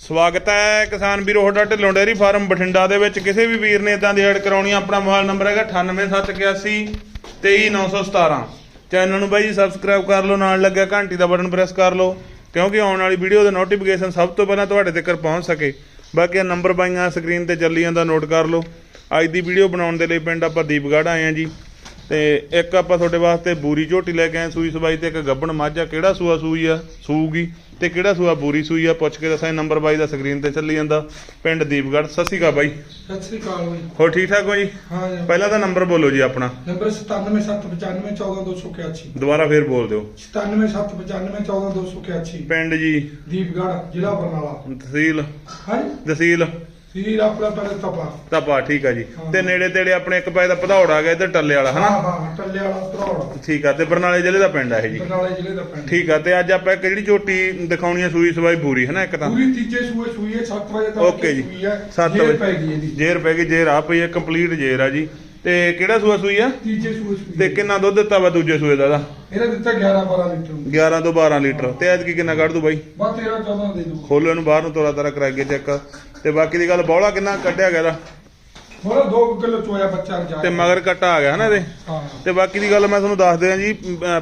ਸਵਾਗਤ ਹੈ ਕਿਸਾਨ ਵੀਰੋ ਤੁਹਾਡਾ ਢਿੱਲੋਂ ਡੇਅਰੀ ਫਾਰਮ ਬਠਿੰਡਾ ਦੇ ਵਿੱਚ। ਕਿਸੇ ਵੀ ਵੀਰ ਨੇ ਇਦਾਂ ਦੀ ਐਡ ਕਰਾਉਣੀ ਆ, ਆਪਣਾ ਮੋਬਾਈਲ ਨੰਬਰ ਹੈਗਾ 98781 23917 ਚੈਨਲ ਨੂੰ ਬਾਈ ਜੀ ਸਬਸਕ੍ਰਾਈਬ ਕਰ ਲਓ ਨਾਲ ਲੱਗਿਆ ਘੰਟੀ ਦਾ ਬਟਨ ਪ੍ਰੈਸ ਕਰ ਲਓ ਕਿਉਂਕਿ ਆਉਣ ਵਾਲੀ ਵੀਡੀਓ ਦਾ ਨੋਟੀਫਿਕੇਸ਼ਨ ਸਭ ਤੋਂ ਪਹਿਲਾਂ ਤੁਹਾਡੇ ਤੱਕ ਪਹੁੰਚ ਸਕੇ। ਬਾਕੀ ਇਹ ਨੰਬਰ ਬਾਈਆਂ ਸਕਰੀਨ ਤੇ ਚੱਲੀ ਜਾਂਦਾ ਨੋਟ ਕਰ ਲਓ। ਅੱਜ ਦੀ ਵੀਡੀਓ ਬਣਾਉਣ ਦੇ ਲਈ ਪਿੰਡ ਆਪਾਂ ਦੀਪਗੜ੍ਹ ਆਏ ਆ ਜੀ। ਤੇ ਇੱਕ ਆਪਾਂ ਤੁਹਾਡੇ ਵਾਸਤੇ ਬੂਰੀ ਝੋਟੀ ਲੈ ਕੇ ਆਏ ਸੂਈ ਸਬਾਈ ਤੇ ਇੱਕ ਗੱਬਣ ਮੱਝ ਕਿਹੜਾ ਸੂਆ ਸੂਈ ਆ? ਸੂਗੀ। ਤੇ ਕਿਹੜਾ ਸੂਆ ਬੂਰੀ ਸੂਈ ਆ? ਪੁੱਛ ਕੇ ਦੱਸਾਂ ਨੰਬਰ ਬਾਈ ਦਾ ਸਕਰੀਨ ਤੇ ਚੱਲੀ ਜਾਂਦਾ। ਪਿੰਡ ਦੀਪਗੜ੍ਹ। ਸਤਿ ਸ਼੍ਰੀ ਅਕਾਲ ਬਾਈ। ਸਤਿ ਸ੍ਰੀ ਅਕਾਲ ਬਾਈ। ਹੋਰ ਠੀਕ ਠਾਕ ਹੋ ਜੀ? ਹਾਂ ਜੀ। ਪਹਿਲਾਂ ਤਾਂ ਨੰਬਰ ਬੋਲੋ ਜੀ ਆਪਣਾ। ਨੰਬਰ 9779514281 ਦੁਬਾਰਾ ਫੇਰ ਬੋਲ ਦਿਓ। 9779514281 ਪਿੰਡ ਜੀ। ਦੀਪਗੜ੍ਹ ਜ਼ਿਲ੍ਹਾ ਬਰਨਾਲਾ। ਤਹਿਸੀਲ। ਹਾਂ ਤਹਿਸੀਲ। ਸੀਰ ਆਪਣਾ ਪਹਿਲੇ ਤਪਾ ਤਪਾ ਠੀਕ ਆ ਜੀ। ਤੇ ਨੇੜੇ ਤੇੜੇ ਆਪਣੇ ਇੱਕ ਪਾਸੇ ਦਾ ਪਧੌੜ ਆ ਗਿਆ ਇੱਧਰ ਟੱਲੇ ਵਾਲਾ ਹਾਂ ਹਨਾ? ਹਾਂ ਟੱਲੇ ਵਾਲਾ ਧਰੌੜ ਠੀਕ ਆ ਤੇ ਬਰਨਾਲੇ ਜ਼ਿਲ੍ਹੇ ਦਾ ਪਿੰਡ ਆ ਇਹ ਜੀ। ਬਰਨਾਲੇ ਜ਼ਿਲ੍ਹੇ ਦਾ ਪਿੰਡ। ਠੀਕ ਆ ਤੇ ਅੱਜ ਆਪਾਂ ਇੱਕ ਜਿਹੜੀ ਝੋਟੀ ਦਿਖਾਉਣੀ ਆ ਸੂਈ ਸਵਾਈ ਬੂਰੀ ਹਨਾ ਇੱਕ ਤਾਂ? ਪੂਰੀ ਤੀਜੇ ਸੂਏ ਸੂਈ ਹੈ 7 ਵਜੇ ਤੱਕ ਓਕੇ ਜੀ। ਸੂਈ ਹੈ ਸੱਤ ਜੇਰ ਵਜੇ। ਪੈ ਗਈ ਇਹਦੀ। ਜੇਰ ਪੈ ਗਈ ਜੇਰ ਆ ਪਈ ਹੈ ਕੰਪਲੀਟ ਜੇਰ ਆ ਜੀ। ਤੇ ਕਿਹੜਾ ਸੂਆ ਸੂਈ ਆ? ਤੀਜੇ ਸੂਏ ਸੂਈ ਤੇ। ਕਿੰਨਾ ਦੁੱਧ ਦਿੱਤਾ ਵਾ ਦੂਜੇ ਸੂਏ ਦਾ ਇਹਦਾ? ਇਹਨੇ ਦਿੱਤਾ 11 12 ਲੀਟਰ। 11 ਤੋਂ 12 ਲੀਟਰ। ਤੇ ਐਤਕੀ ਕਿੰਨਾ ਕੱਢ ਦੂ ਬਾਈ? ਬਸ 13 14 ਦੇ ਦੂ। ਖੋਲੋ ਇਹਨੂੰ ਬਾਹਰ ਨੂੰ ਤੋਰਾ ਤਾਰਾ ਕਰਾਈਏ ਚੈੱਕ। ਤੇ ਬਾਕੀ ਦੀ ਗੱਲ ਬੌਲਾ ਕਿੰਨਾ ਕੱਢਿਆ ਗਿਆ ਇਹਦਾ? ਬੋਲਾ 2 ਕਿਲੋ ਚੋਇਆ ਬੱਚਾ ਰਜਾ ਤੇ ਮਗਰ ਕੱਟਾ ਆ ਗਿਆ ਹਨਾ ਇਹਦੇ? ਹਾਂ। ਤੇ ਬਾਕੀ ਦੀ ਗੱਲ ਮੈਂ ਤੁਹਾਨੂੰ ਦੱਸ ਦਿਆਂ ਜੀ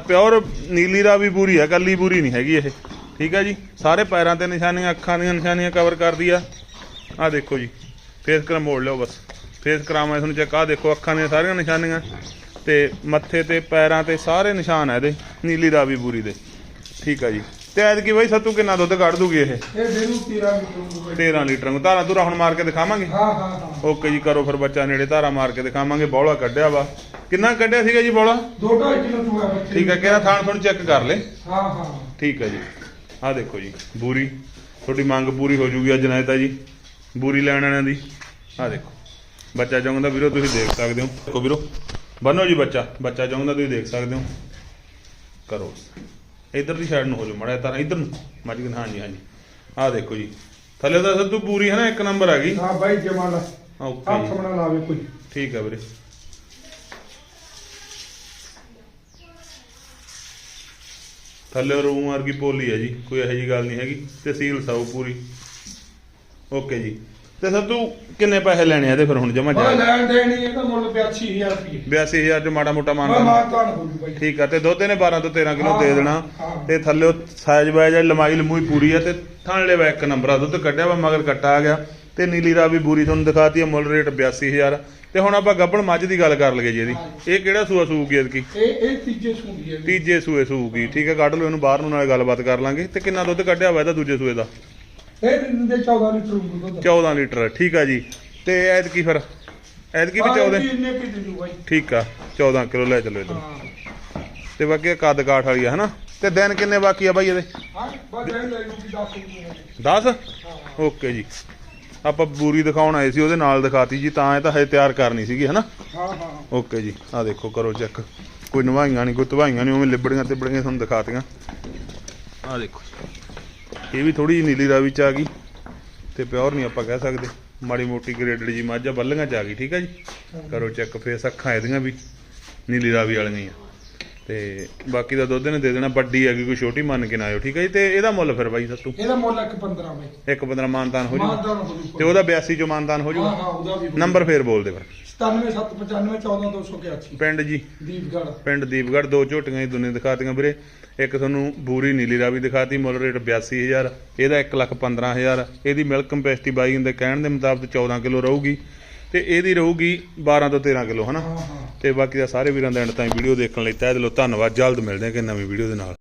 ਪਿਓਰ ਨੀਲੀ ਦਾ ਵੀ ਪੂਰੀ ਹੈ ਕੱਲੀ ਪੂਰੀ ਨਹੀਂ ਹੈਗੀ ਇਹ। ਠੀਕ ਹੈ ਜੀ? ਸਾਰੇ ਪੈਰਾਂ ਤੇ ਨਿਸ਼ਾਨੀਆਂ ਅੱਖਾਂ ਦੀਆਂ ਨਿਸ਼ਾਨੀਆਂ ਕਵਰ ਕਰਦੀ ਆ। ਆ ਦੇਖੋ ਜੀ ਫੇਸ ਕਰਾ ਮੋੜ ਲਿਓ ਬਸ। ਫੇਸ ਕਰਾਵਾਂ ਤੁਹਾਨੂੰ ਚੈੱਕ ਆ ਦੇਖੋ ਅੱਖਾਂ ਦੀਆਂ ਸਾਰੀਆਂ ਨਿਸ਼ਾਨੀਆਂ। ਤੇ ਮੱਥੇ ਤੇ ਪੈਰਾਂ ਤੇ ਸਾਰੇ ਨਿਸ਼ਾਨ ਆ ਇਹਦੇ ਨੀਲੀ ਦਾ ਵੀ ਪੂਰੀ ਦੇ। ਠੀਕ ਆ ਜੀ। ਤੇ ਐਤਕੀ ਬਾਈ ਸੱਤੂ ਕਿੰਨਾ ਦੁੱਧ ਕੱਢ ਦੂਗੀ ਇਹ? ਇਹ ਦੇ ਦੂ 13 ਲੀਟਰ 13 ਲੀਟਰ ਨੂੰ। ਧਾਰਾਂ ਧੁਰਾ ਹੁਣ ਮਾਰ ਕੇ ਦਿਖਾਵਾਂਗੇ? ਹਾਂ ਹਾਂ ਹਾਂ। ਓਕੇ ਜੀ ਕਰੋ ਫਿਰ ਬੱਚਾ ਨੇੜੇ ਧਾਰਾ ਮਾਰ ਕੇ ਦਿਖਾਵਾਂਗੇ। ਬੌਲਾ ਕੱਢਿਆ ਵਾ। ਕਿੰਨਾ ਕੱਢਿਆ ਸੀਗਾ ਜੀ ਬੌਲਾ? 2.5 ਕਿਲੋ ਬੱਚੇ ਠੀਕ ਹੈ ਕਿਹੜਾ ਥਾਣ ਤੁਹਾਨੂੰ ਚੈੱਕ ਕਰ ਲੈ। ਹਾਂ ਹਾਂ। ਠੀਕ ਹੈ ਜੀ। ਆਹ ਦੇਖੋ ਜੀ ਬੂਰੀ। ਤੁਹਾਡੀ ਮੰਗ ਪੂਰੀ ਹੋ ਜੂਗੀ ਅੱਜ ਨਾਇਤਾ ਜੀ। ਬੂਰੀ ਲੈਣ ਵਾਲਿਆਂ ਦੀ। ਆਹ ਦੇਖੋ। ਬੱਚਾ ਚਾਹੁੰਦਾ ਵੀਰੋ ਤੁਸੀਂ ਦੇਖ ਸਕਦੇ ਹੋ। ਦੇਖੋ ਵੀਰੋ। ਬੰਨੋ ਜੀ ਬੱਚਾ। ਬੱਚਾ ਚਾਹੁੰਦਾ ਤੁਸੀਂ ਦੇਖ ਸਕਦੇ ਹੋ। ਕਰੋ। ਇਧਰ ਦੀ ਸਾਈਡ ਨੂੰ ਹੋ ਜਾਓ ਮੜਾ ਤਾਂ ਇਧਰ ਨੂੰ ਮੱਝ ਗਨ ਹਾਂਜੀ ਹਾਂਜੀ ਆਹ ਦੇਖੋ ਜੀ। ਥੱਲੇ ਦਾ ਸੱਤੂ ਪੂਰੀ ਹੈ ਨਾ ਇੱਕ ਨੰਬਰ ਆ ਗਈ। ਹਾਂ ਬਾਈ ਜਮਾਲ ਓਕੇ ਹੱਥ ਬਣਾ ਲਾਵੇ ਕੋਈ ਠੀਕ ਹੈ ਵੀਰੇ। ਥੱਲੇ ਰੂਮ ਵਰਗੀ ਪੋਲੀ ਹੈ ਜੀ ਕੋਈ ਇਹੋ ਜੀ ਗੱਲ ਨਹੀਂ ਹੈਗੀ ਤੇ ਸੀਲ ਸਾਊ ਪੂਰੀ। ਓਕੇ ਜੀ। ਤੇ ਸਰ ਤੂੰ ਕਿੰਨੇ ਪੈਸੇ ਲੈਣੇ ਆ? ਇਹਦੇ ਫਿਰ ਹੁਣ ਜਮਾ ਉਹ ਜਾ ਲੈਣ ਦੇਣੀ ਇਹਦਾ ਮੁੱਲ 82000 ਰੁਪਏ 82000 ਚ ਮਾੜਾ ਮੋਟਾ ਮੈਂ ਮਾਨਤਾ ਮਾਨਤਾਨ ਹੋ ਜੂ ਬਾਈ ਠੀਕ ਆ ਤੇ ਦੁੱਧ ਇਹਨੇ 12 ਤੋਂ 13 ਕਿਲੋ ਦੇ ਦੇਣਾ। ਹਾਂ। ਤੇ ਥੱਲੇ ਸਾਈਜ਼ ਵਾਈਜ਼ ਲੰਮਾਈ ਲਮੂਈ ਪੂਰੀ ਆ ਤੇ ਥਾਣਲੇ ਵਾ ਇੱਕ ਨੰਬਰ ਆ ਦੁੱਧ ਕੱਢਿਆ ਵਾ ਮਗਰ ਕੱਟਾ ਆ ਗਿਆ। ਤੇ ਨੀਲੀ ਰਾਵੀ ਬੂਰੀ ਤੁਹਾਨੂੰ ਦਿਖਾਤੀ ਆ ਮੁੱਲ ਰੇਟ 82000 ਤੇ ਹੁਣ ਆਪਾਂ ਗੱਬਣ ਮੱਝ ਦੀ ਗੱਲ ਕਰ ਲਈਏ ਜੀ ਇਹਦੀ। ਇਹ ਕਿਹੜਾ ਸੂਆ ਸੂਗੀ ਇਹਦੀ? ਇਹ ਇਹ ਤੀਜੇ ਸੁੰਦੀ ਹੈ ਤੀਜੇ ਸੂਏ ਸੂਗੀ ਠੀਕ ਹੈ ਕੱਢ ਲਓ ਇਹਨੂੰ ਬਾਹਰ ਨੂੰ ਨਾਲੇ ਗੱਲਬਾਤ ਕਰ ਲਾਂਗੇ। ਤੇ ਕਿੰਨਾ ਦੁੱਧ ਕੱਢਿਆ ਵਾ ਇਹਦਾ ਦੂਜੇ ਸੂਏ ਦਾ? ਇਹ ਦਿੰਦੇ 14 ਲੀਟਰ ਦੁੱਧ। 14 ਲੀਟਰ ਠੀਕ ਆ ਜੀ। ਤੇ ਐਤਕੀ ਫਿਰ ਐਤਕੀ ਵੀ 14 ਇੰਨੇ ਕੀ ਦੇ ਦੂ ਬਾਈ। ਠੀਕ ਆ 14 ਕਿਲੋ ਲੈ ਚਲੋ ਇਧਰ। ਤੇ ਬਾਕੀ ਕੱਦ ਕਾਠ ਵਾਲੀ ਆ ਹਨਾ? ਤੇ ਦਿਨ ਕਿੰਨੇ ਬਾਕੀ ਆ ਬਾਈ ਇਹਦੇ? ਹਾਂ ਬਸ ਇਹ ਲੈ ਲੂ ਕਿ 10 ਰੁਪਏ 10 ਹਾਂ। ਓਕੇ ਜੀ। ਆਪਾਂ ਬੂਰੀ ਦਿਖਾਉਣ ਆਏ ਸੀ ਉਹਦੇ ਨਾਲ ਦਿਖਾਤੀ ਜੀ ਤਾਂ ਇਹ ਤਾਂ ਹਜੇ ਤਿਆਰ ਕਰਨੀ ਸੀਗੀ ਹਨਾ? ਹਾਂ ਹਾਂ। ਓਕੇ ਜੀ ਆ ਦੇਖੋ ਕਰੋ ਚੈੱਕ। ਕੋਈ ਨਵਾਈਆਂ ਨਹੀਂ ਕੋਈ ਧਵਾਈਆਂ ਨਹੀਂ ਉਵੇਂ ਲਿਬੜੀਆਂ ਤੇ ਬੜੀਆਂ ਤੁਹਾਨੂੰ ਦਿਖਾਤੀਆਂ। ਆ ਦੇਖੋ ਇਹ ਵੀ ਥੋੜੀ ਜਿਹੀ ਨੀਲੀ ਰਾਵੀ ਚ ਆ ਗਈ ਤੇ ਪਿਓਰ ਨਹੀਂ ਆਪਾਂ ਕਹਿ ਸਕਦੇ। ਮਾੜੀ ਮੋਟੀ ਗ੍ਰੇਡਡ ਜੀ ਮੱਝ ਆ ਬੱਲੀਆਂ ਚ ਆ ਗਈ ਠੀਕ ਹੈ ਜੀ? ਕਰੋ ਚੈੱਕ ਫੇਸ ਅੱਖਾਂ ਇਹਦੀਆਂ ਵੀ ਨੀਲੀ ਰਾਵੀ ਵਾਲੀਆਂ। ਹੀ ਆ ਤੇ ਬਾਕੀ ਦਾ ਦੁੱਧ ਨੇ ਦੇ ਦੇਣਾ ਵੱਡੀ ਹੈਗੀ ਕੋਈ ਛੋਟੀ ਮੰਨ ਕੇ ਨਾ ਆਇਓ ਠੀਕ ਹੈ ਜੀ? ਤੇ ਇਹਦਾ ਮੁੱਲ ਫਿਰ ਬਾਈ ਸੱਤੂ? ਇਹਦਾ ਮੁੱਲ 1.15 ਬਾਈ ਇੱਕ 15 ਮਾਨਤਾਨ ਹੋ ਜੂ ਮਾਨਤਾਨ ਹੋ ਜੂ ਤੇ ਉਹਦਾ 82 ਚੋਂ ਮਾਨਤਾਨ ਹੋ ਜੂਗਾ। ਨੰਬਰ ਫੇਰ ਬੋਲ ਦੇ ਫਿਰ। 9775914281 ਪਿੰਡ ਜੀ। ਦੀਪਗੜ ਪਿੰਡ ਦੀਪਗੜ੍ਹ ਦੋ ਝੋਟੀਆਂ ਹੀ ਦੁਨੀਆ ਦਿਖਾਤੀਆਂ ਵੀਰੇ। ਇੱਕ ਤੁਹਾਨੂੰ ਬੂਰੀ ਨੀਲੀ ਰਾਵੀ ਦਿਖਾਤੀ ਮੁੱਲ ਰੇਟ 82000 ਇਹਦਾ 115000 ਇਹਦੀ ਮਿਲਕ ਕੰਪੈਸਿਟੀ ਬਾਈ ਦੇ ਕਹਿਣ ਦੇ ਮੁਤਾਬਕ 14 ਕਿਲੋ ਰਹੂਗੀ। ਤੇ ਇਹਦੀ ਰਹੂਗੀ 12 ਤੋਂ 13 ਕਿਲੋ ਹਨਾ? ਤੇ ਬਾਕੀ ਦਾ ਸਾਰੇ ਵੀਰਾਂ ਦਾ ਐਂਡ ਤਾਈਂ ਵੀਡੀਓ ਦੇਖਣ ਲਈ ਤਹਿ ਦਿਲੋਂ ਧੰਨਵਾਦ। ਜਲਦ ਮਿਲਦੇ ਹਾਂ ਕਿ ਨਵੀਂ ਵੀਡੀਓ ਦੇ ਨਾਲ।